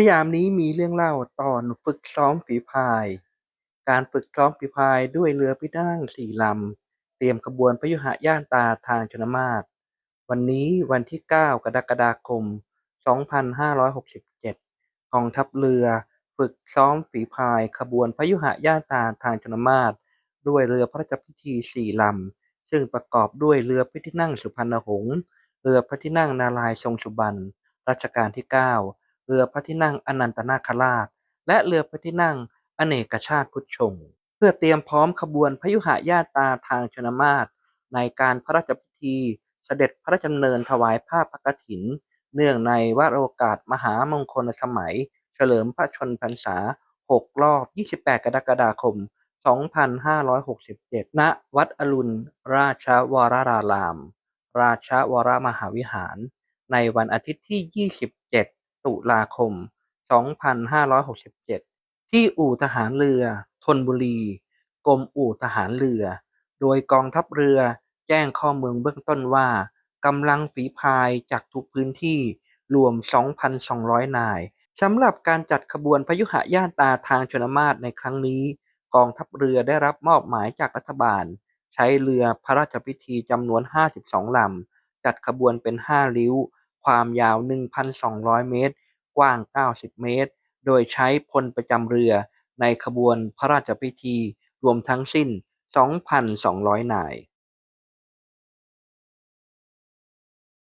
สยามนี้มีเรื่องเล่าตอนฝึกซ้อมฝีพาย การฝึกซ้อมฝีพายด้วยเรือพระที่นั่งสี่ลำ เตรียมขบวนพยุหย่านตาทางชนมาศวันนี้วันที่ 9 กรกฎาคม 2567 กองทัพเรือฝึกซ้อมฝีพายขบวนพยุหย่านตาทางชนมาศด้วยเรือพระราชพิธีสี่ลำ ซึ่งประกอบด้วยเรือพระที่นั่งสุพรรณหงส์เรือพระที่นั่งนารายทรงสุบรรณ รัชกาลที่ 9 เรือพระที่นั่งอนันตนาคราช และเรือพระที่นั่งอเนกชาติพุทธชง เพื่อเตรียมพร้อมขบวนพยุหญาตาทางชนมาศในการพระราชพิธีเสด็จพระราชดำเนินถวายผ้าพระกฐิน เนื่องในวโรกาสมหามงคลสมัย เฉลิมพระชนพรรษา 6 รอบ 28 กรกฎาคม 2567 ณ วัดอรุณ ราชวรารามราชวรมหาวิหาร ในวันอาทิตย์ที่ 27 ตุลาคม 2567 ที่อู่ทหารเรือธนบุรี กรมอู่ทหารเรือ โดยกองทัพเรือแจ้งข้อมูลเบื้องต้นว่ากำลังฝีพายจากทุกพื้นที่รวม 2,200 นายสำหรับการจัดขบวนพยุหญาตาทางชนมาศในครั้งนี้ กองทัพเรือได้รับมอบหมายจากรัฐบาล ใช้เรือพระราชพิธีจำนวน 52 ลำ จัดขบวนเป็น 5 ริ้ว ความยาว 1,200 เมตร กว้าง 90 เมตร โดยใช้พลประจำเรือในขบวนพระราชพิธีรวมทั้งสิ้น 2,200 นาย